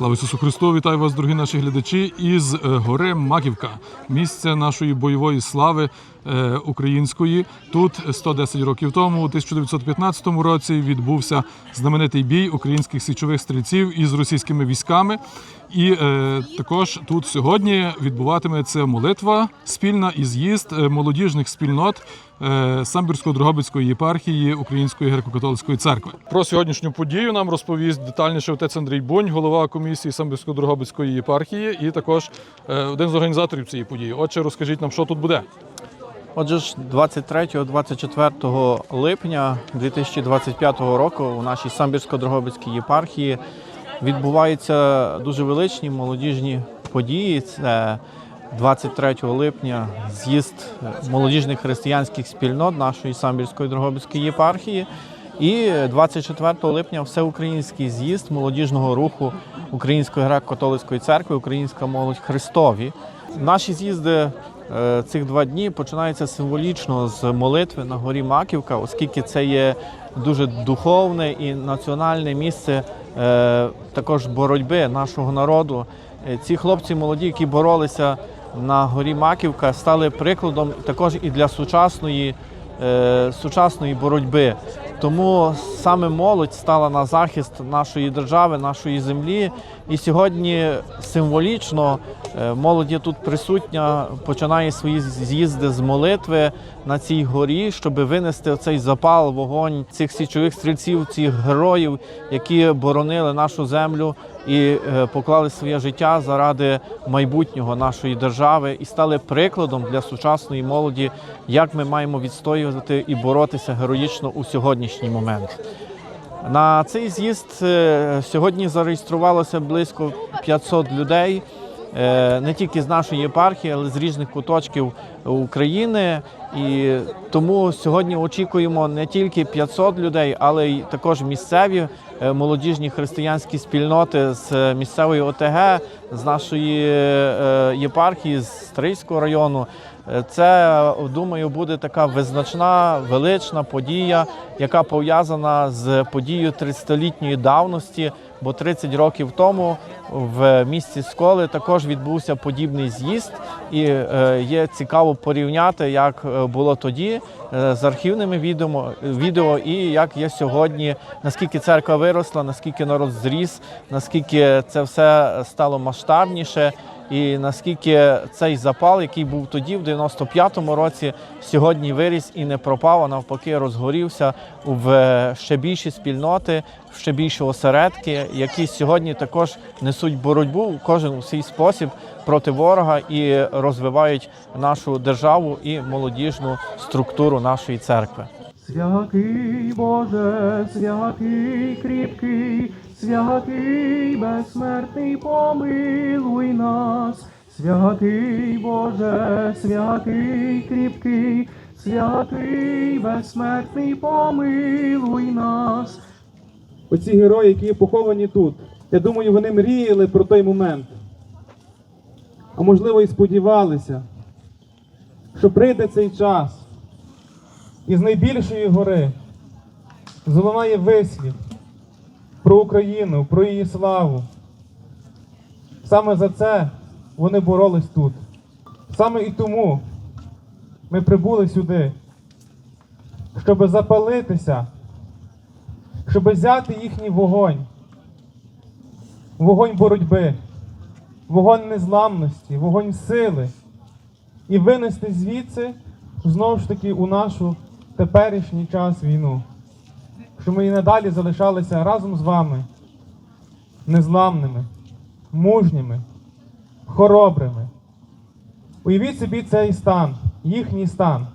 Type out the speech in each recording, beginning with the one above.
Слава Ісусу Христу! Вітаю вас, дорогі наші глядачі, із е, гори Маківка, місце нашої бойової слави е, української. Тут 110 років тому, у 1915 році, відбувся знаменитий бій українських січових стрільців із російськими військами. І е, також тут сьогодні відбуватиметься молитва спільна і з'їзд е, молодіжних спільнот е, Самбірсько-Дрогобицької єпархії Української греко-католицької церкви. Про сьогоднішню подію нам розповість детальніше отець Андрій Бунь, голова комісії Самбірсько-Дрогобицької єпархії, і також е, один з організаторів цієї події. Отже, розкажіть нам, що тут буде. Отже ж, 23-24 липня 2025 року у нашій Самбірсько-Дрогобицькій єпархії відбуваються дуже величні молодіжні події. Це 23 липня з'їзд молодіжних християнських спільнот нашої Самбірської Дрогобицької єпархії. І 24 липня всеукраїнський з'їзд молодіжного руху Української греко-католицької церкви Українська молодь Христові. Наші з'їзди е, цих два дні починаються символічно з молитви на горі Маківка, оскільки це є дуже духовне і національне місце також боротьби нашого народу. Е, Ці хлопці молоді, які боролися на горі Маківка, стали прикладом також і для сучасної, е, сучасної боротьби. Тому саме молодь стала на захист нашої держави, нашої землі. І сьогодні символічно е, молодь є тут присутня, починає свої з'їзди з молитви на цій горі, щоб винести цей запал, вогонь цих січових стрільців, цих героїв, які боронили нашу землю і е, поклали своє життя заради майбутнього нашої держави і стали прикладом для сучасної молоді, як ми маємо відстоювати і боротися героїчно у сьогоднішній момент. На цей з'їзд е, сьогодні зареєструвалося близько 500 людей. Е, Не тільки з нашої єпархії, але з різних куточків України. І тому сьогодні очікуємо не тільки 500 людей, але й також місцеві е, молодіжні християнські спільноти з місцевої ОТГ, з нашої е, єпархії, з Стрийського району. Е, Це, думаю, буде така визначна, велична подія, яка пов'язана з подією 30-літньої давності. Бо 30 років тому в місті Сколи також відбувся подібний з'їзд, і е, є цікаво порівняти, як е, було тоді е, з архівними відео і як є сьогодні, наскільки церква виросла, наскільки народ зріс, наскільки це все стало масштабніше. І наскільки цей запал, який був тоді, в 95-му році, сьогодні виріс і не пропав, а навпаки, розгорівся в ще більші спільноти, в ще більші осередки, які сьогодні також несуть боротьбу кожен у свій спосіб проти ворога і розвивають нашу державу і молодіжну структуру нашої церкви. Святий Боже, святий кріпкий, святий безсмертний, помилуй нас, святий Боже, святий кріпкий, святий безсмертний, помилуй нас. Оці герої, які поховані тут. Я думаю, вони мріяли про той момент. А можливо, і сподівалися, що прийде цей час, і з найбільшої гори залунає вислів про Україну, про її славу. Саме за це вони боролись тут. Саме і тому ми прибули сюди, щоб запалитися щоб взяти їхній вогонь, вогонь боротьби, вогонь незламності, вогонь сили і винести звідси знову ж таки у нашу теперішній час війну, щоб ми і надалі залишалися разом з вами, незламними, мужніми, хоробрими. Уявіть собі цей стан, їхній стан.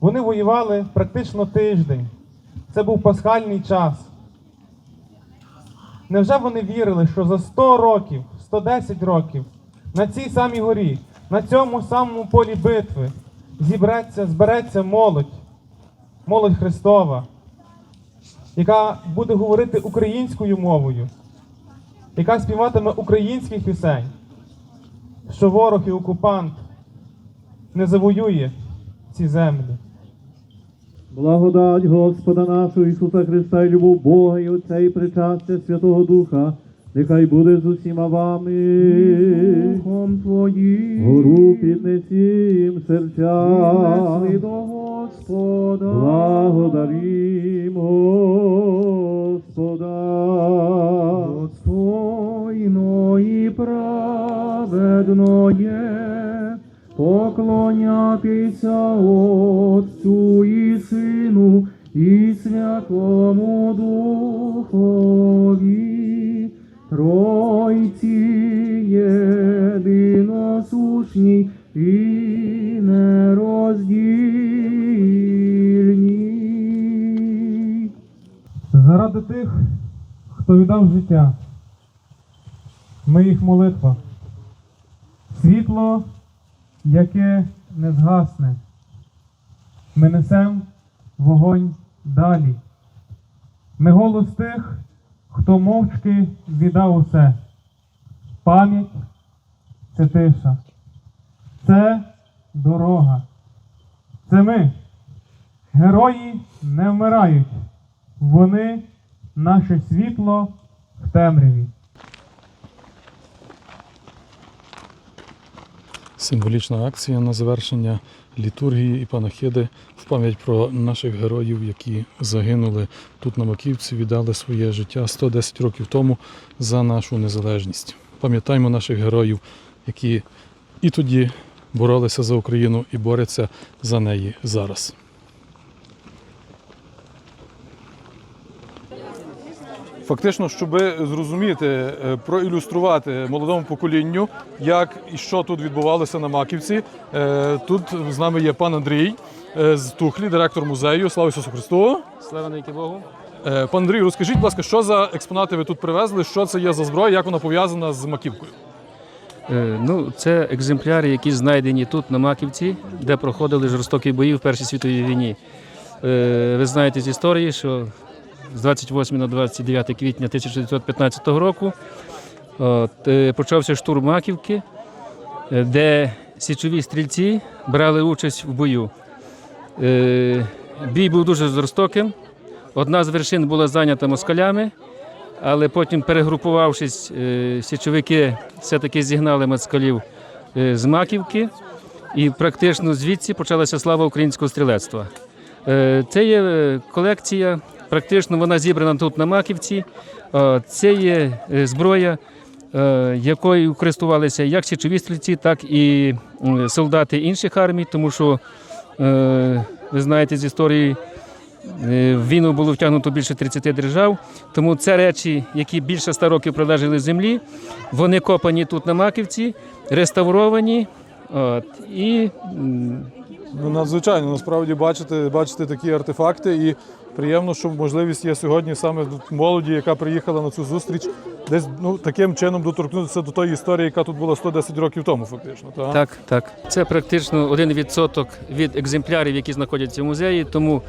Вони воювали практично тиждень. Це був пасхальний час. Невже вони вірили, що за 100 років, 110 років на цій самій горі, на цьому самому полі битви зібреться, збереться молодь, молодь Христова, яка буде говорити українською мовою, яка співатиме українських пісень, що ворог і окупант не завоює ці землі. Благодать Господа нашого Ісуса Христа і любов Бога і Отця і причастя Святого Духа, нехай буде з усіма вами. Духом Твоїм. Гору піднесім серця. Господа. Благодарім Господа. Достойно і праведно є поклонятися Отцю і Сину і Святому Духові, Тройці єдиносушній і Заради тих, хто віддав життя, ми їх молитва. Світло, яке не згасне. Ми несем вогонь далі. Ми голос тих, хто мовчки віддав усе. Пам'ять це тиша. Це дорога. Це ми. Герої не вмирають. Вони наше світло в темряві. Символічна акція на завершення літургії і панахиди в пам'ять про наших героїв, які загинули тут на Маківці, віддали своє життя 110 років тому за нашу незалежність. Пам'ятаємо наших героїв, які і тоді боролися за Україну і борються за неї зараз. Фактично, щоб зрозуміти, е, проілюструвати молодому поколінню, як і що тут відбувалося на Маківці. е, Тут з нами є пан Андрій е, з Тухлі, директор музею. Слава Ісусу Христу! Слава навіки Богу. Пан Андрій, розкажіть, будь ласка, що за експонати ви тут привезли? Що це є за зброя? Як вона пов'язана з Маківкою? Ну, це екземпляри, які знайдені тут, на Маківці, де проходили жорстокі бої в Першій світовій війні. Ви знаєте з історії, що з 28 на 29 квітня 1915 року от, е, почався штурм Маківки, е, де січові стрільці брали участь в бою. Е, бій був дуже жорстоким. Одна з вершин була зайнята москалями, але потім, перегрупувавшись, е, січовики все-таки зігнали москалів е, з Маківки, і практично звідси почалася слава українського стрілецтва. Е, Це є е, колекція, практично вона зібрана тут на Маківці. Е, Це є е, зброя, е, якою користувалися як січові стрільці, так і солдати інших армій, тому що ви знаєте з історії. В війну було втягнуто більше 30 держав, тому це речі, які більше 100 років пролежали землі. Вони копані тут на Маківці, реставровані. От, і Ну, надзвичайно, насправді бачити, бачити такі артефакти, і приємно, що можливість є сьогодні саме молоді, яка приїхала на цю зустріч, десь ну таким чином доторкнутися до тої історії, яка тут була 110 років тому, фактично. так так, так. Це практично один відсоток від екземплярів, які знаходяться в музеї. Тому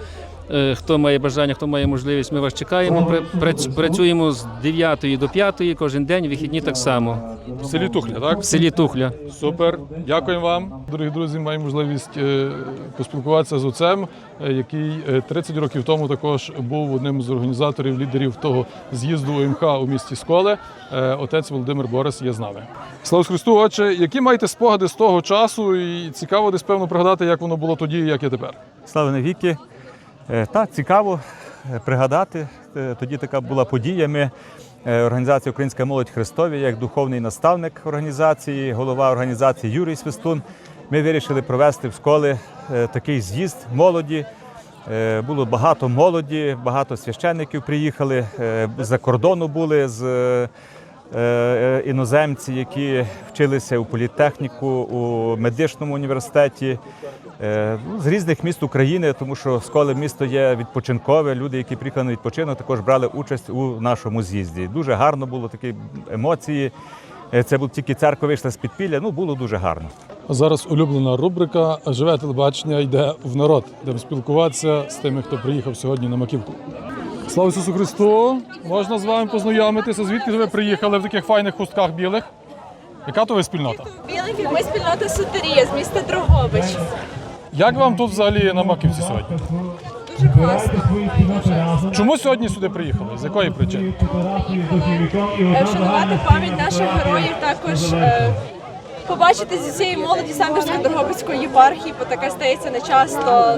хто має бажання, хто має можливість, ми вас чекаємо. Пра- прац- Працюємо з 9 до 5 кожен день, вихідні так само. В селі Тухля, так? В селі Тухля. Супер, дякуємо вам. Дорогі друзі, маємо можливість е, поспілкуватися з отцем, е, який е, 30 років тому також був одним з організаторів, лідерів того з'їзду ОМХ у місті Сколе. Е, Отець Володимир Борис є з нами. Слава Христу, отче, які маєте спогади з того часу? І цікаво десь певно пригадати, як воно було тоді і як є тепер. Слава навіки. Е, Так, цікаво е, пригадати. Е, Тоді така була подія. Ми організація Українська молодь Христові, як духовний наставник організації, голова організації Юрій Свистун. Ми вирішили провести в школи такий з'їзд молоді. Було багато молоді, багато священників приїхали. З-за кордону були з іноземці, які вчилися у політехніку, у медичному університеті. Е, ну, з різних міст України, тому що Сколе місто є відпочинкове. Люди, які приїхали на відпочинок, також брали участь у нашому з'їзді. Дуже гарно було такі емоції. Е, Це був тільки церква вийшла з підпілля. Ну було дуже гарно. Зараз улюблена рубрика Живе телебачення йде в народ, де спілкуватися з тими, хто приїхав сьогодні на Маківку. Слава Ісусу Христу! Можна з вами познайомитися. Звідки ви приїхали в таких файних хустках білих? Яка то ви спільнота? Білих ми спільнота Сутерія з міста Дрогобич. Як вам тут взагалі на Маківці сьогодні? дуже класно. Чому сьогодні сюди приїхали? З якої причини? Е, Вшанувати пам'ять наших героїв, також е, побачити зі цієї молоді Самбірської Дрогобицької єпархії, бо таке стається не часто.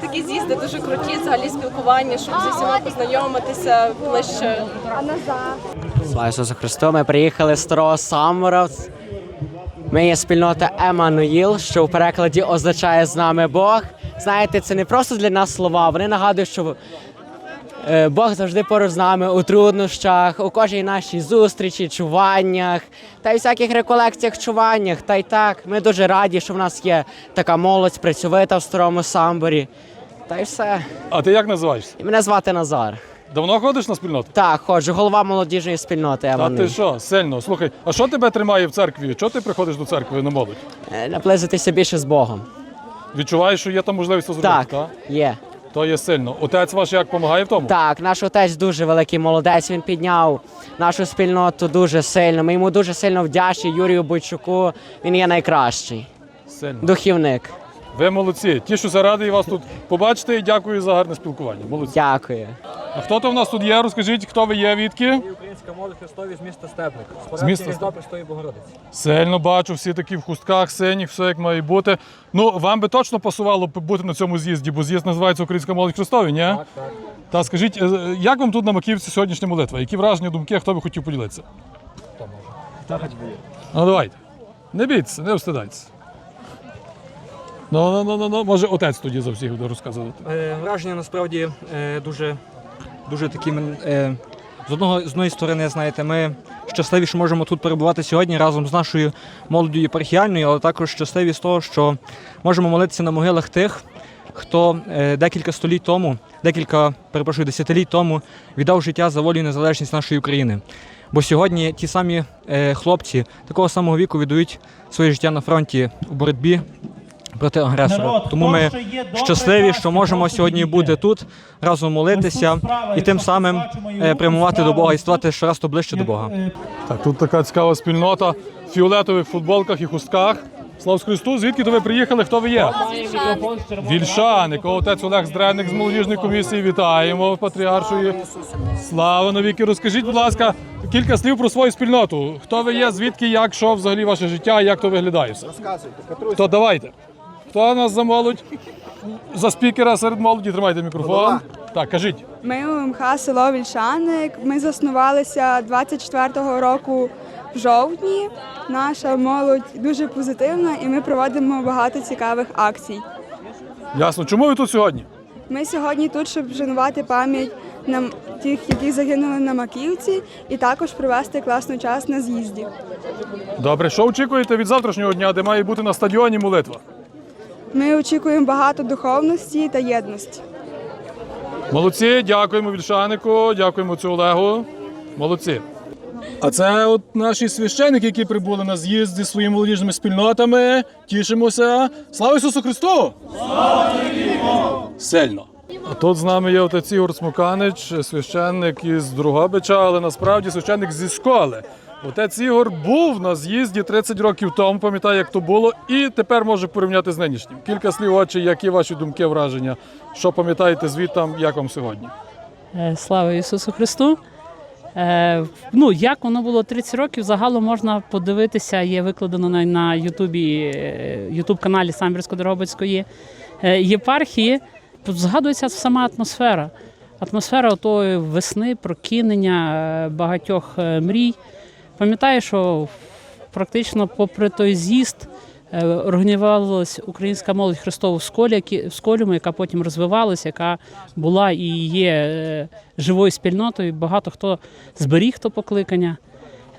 Такі з'їзди дуже круті, взагалі спілкування, щоб зі всіма познайомитися ближче. Слава Ісусу Христу! Ми приїхали з старого Самора. Ми є спільнота Еммануїл, що в перекладі означає з нами Бог. Знаєте, це не просто для нас слова. Вони нагадують, що Бог завжди поруч з нами у труднощах, у кожній нашій зустрічі, чуваннях та й всяких реколекціях, чуваннях. Та й так, ми дуже раді, що в нас є така молодь працьовита в старому самборі. Та й все. А ти як називаєшся? Мене звати Назар. Давно ходиш на спільноту? Так, ходжу, голова молодіжної спільноти А ти що, сильно? Слухай, а що тебе тримає в церкві? Чого ти приходиш до церкви на молодь? Е, Наблизитися більше з Богом. Відчуваєш, що є там можливість це зробити? Так, та? є. То є сильно. Отець ваш як допомагає в тому? Так, наш отець дуже великий молодець. Він підняв нашу спільноту дуже сильно. Ми йому дуже сильно вдячні Юрію Бойчуку. Він є найкращий. Сильно. Духівник. Ви молодці. Тішуся радий вас тут побачити і дякую за гарне спілкування. Молодці. Дякую. А хто то в нас тут є? Розкажіть, хто ви є, відки? Українська молодь Христові з міста Степник. З міста Різдва Престої Богородиці. Сильно бачу, всі такі в хустках, синіх, все як має бути. Ну, вам би точно пасувало б бути на цьому з'їзді, бо з'їзд називається Українська молодь Христові, ні? Так, так. Та скажіть, е, як вам тут на Макіївці сьогоднішня молитва? Які враження, думки, хто би хотів поділитися? Так, хоч би. Ну давайте. Не бійтеся, не встидайтеся. Ну, ну, ну, ну, ну, може отець тоді за всіх буде розказувати. Е, враження насправді е, дуже, дуже такі. Е, з одного з одної сторони, знаєте, ми щасливі, що можемо тут перебувати сьогодні разом з нашою молоддю єпархіальною, але також щасливі з того, що можемо молитися на могилах тих, хто е, декілька століть тому, декілька, перепрошую, десятиліть тому віддав життя за волю і незалежність нашої України. Бо сьогодні ті самі е, хлопці такого самого віку віддають своє життя на фронті у боротьбі проти агресора. Тому ми щасливі, що можемо сьогодні бути тут, разом молитися і тим самим е, прямувати до Бога і ставати щораз то ближче до Бога. Так, тут така цікава спільнота в фіолетових футболках і хустках. Слава Христу, звідки то ви приїхали? Хто ви є? Вільшаник, отець Олег Здреник з молодіжної комісії. Вітаємо патріаршої. Слава навіки. Розкажіть, будь ласка, кілька слів про свою спільноту. Хто ви є, звідки, як, що взагалі ваше життя, як то виглядає все? То давайте. Хто нас за молодь? За спікера серед молоді тримайте мікрофон. Так, кажіть. Ми УМХ село Вільшаник. Ми заснувалися 24-го року в жовтні. Наша молодь дуже позитивна і ми проводимо багато цікавих акцій. Ясно. Чому ви тут сьогодні? Ми сьогодні тут, щоб вшанувати пам'ять на тих, які загинули на Маківці, і також провести класний час на з'їзді. Добре, що очікуєте від завтрашнього дня, де має бути на стадіоні молитва? Ми очікуємо багато духовності та єдності. Молодці, дякуємо Вільшанику, дякуємо отцю Олегу. Молодці. А це от наші священники, які прибули на з'їзд зі своїми молодіжними спільнотами. Тішимося. Слава Ісусу Христу! Слава Сильно. А тут з нами є отець Ігор Смуканич, священник із Другобича, але насправді священник зі школи. Отець Ігор був на з'їзді 30 років тому, пам'ятає, як то було, і тепер може порівняти з нинішнім. Кілька слів очі, які ваші думки, враження, що пам'ятаєте звідтам, як вам сьогодні? Е, Слава Ісусу Христу. Е, ну, як воно було 30 років, загалом можна подивитися, є викладено на, Ютубі, е, Ютуб каналі Самбірсько-Дрогобицької єпархії. Згадується сама атмосфера. Атмосфера отої весни, прокинення багатьох мрій. Пам'ятаю, що практично попри той з'їзд е, організувалась українська молодь Христову в сколіуму, яка потім розвивалася, яка була і є е, живою спільнотою. Багато хто зберіг то покликання.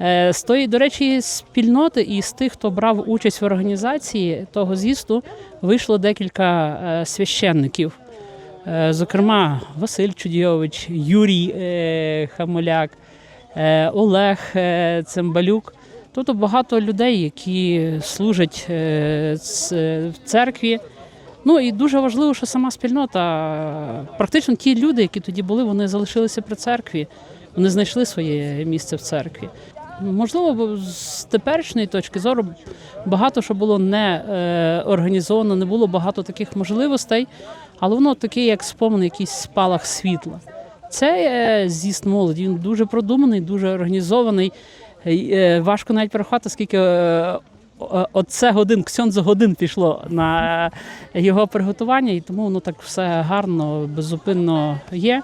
Е, З тої, до речі, спільноти і з тих, хто брав участь в організації того з'їзду, вийшло декілька священників. Зокрема, Василь Чудійович, Юрій Хамоляк, Олег е, Цимбалюк. Тобто багато людей, які служать е, в церкві. Ну і дуже важливо, що сама спільнота, е, практично ті люди, які тоді були, вони залишилися при церкві, вони знайшли своє місце в церкві. Можливо, з теперішньої точки зору багато що було не е, організовано, не було багато таких можливостей, але воно таке, як спомин, якийсь спалах світла. Це е, з'їзд молоді, він дуже продуманий, дуже організований. Е, е, важко навіть порахувати, скільки оце годин, ксьонзо годин пішло на його приготування, і тому воно так все гарно, беззупинно є.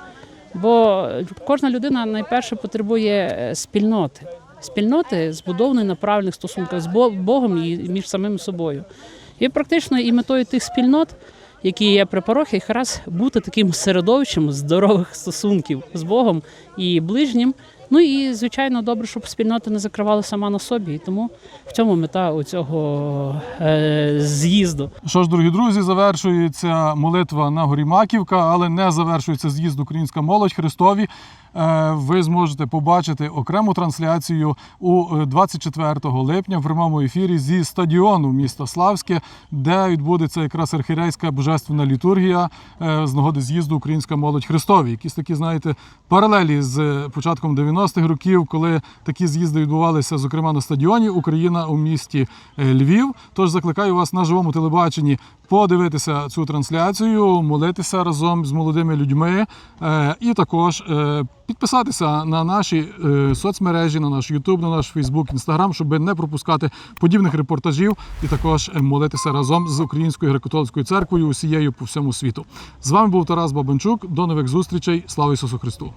Бо кожна людина найперше потребує спільноти. Спільноти збудованої на правильних стосунках з Богом і між самим собою. І практично і метою тих спільнот, які є при парохіях, якраз бути таким середовищем здорових стосунків з Богом і ближнім. Ну і звичайно, добре, щоб спільнота не закривала сама на собі. І тому в цьому мета у цього е, з'їзду. Що ж, дорогі друзі, завершується молитва на горі Маківка, але не завершується з'їзд Українська молодь Христові. Е, Ви зможете побачити окрему трансляцію у е, 24 липня в прямому ефірі зі стадіону міста Славське, де відбудеться якраз архірейська божественна літургія е, з нагоди з'їзду Українська молодь Христові. Якісь такі, знаєте, паралелі з е, початком 90-х років, коли такі з'їзди відбувалися, зокрема на стадіоні Україна у місті е, Львів. Тож закликаю вас на живому телебаченні подивитися цю трансляцію, молитися разом з молодими людьми е, і також е, підписатися на наші е, соцмережі, на наш YouTube, на наш Facebook, Instagram, щоб не пропускати подібних репортажів і також е, молитися разом з Українською греко-католицькою церквою усією по всьому світу. З вами був Тарас Бабанчук. До нових зустрічей. Слава Ісусу Христу!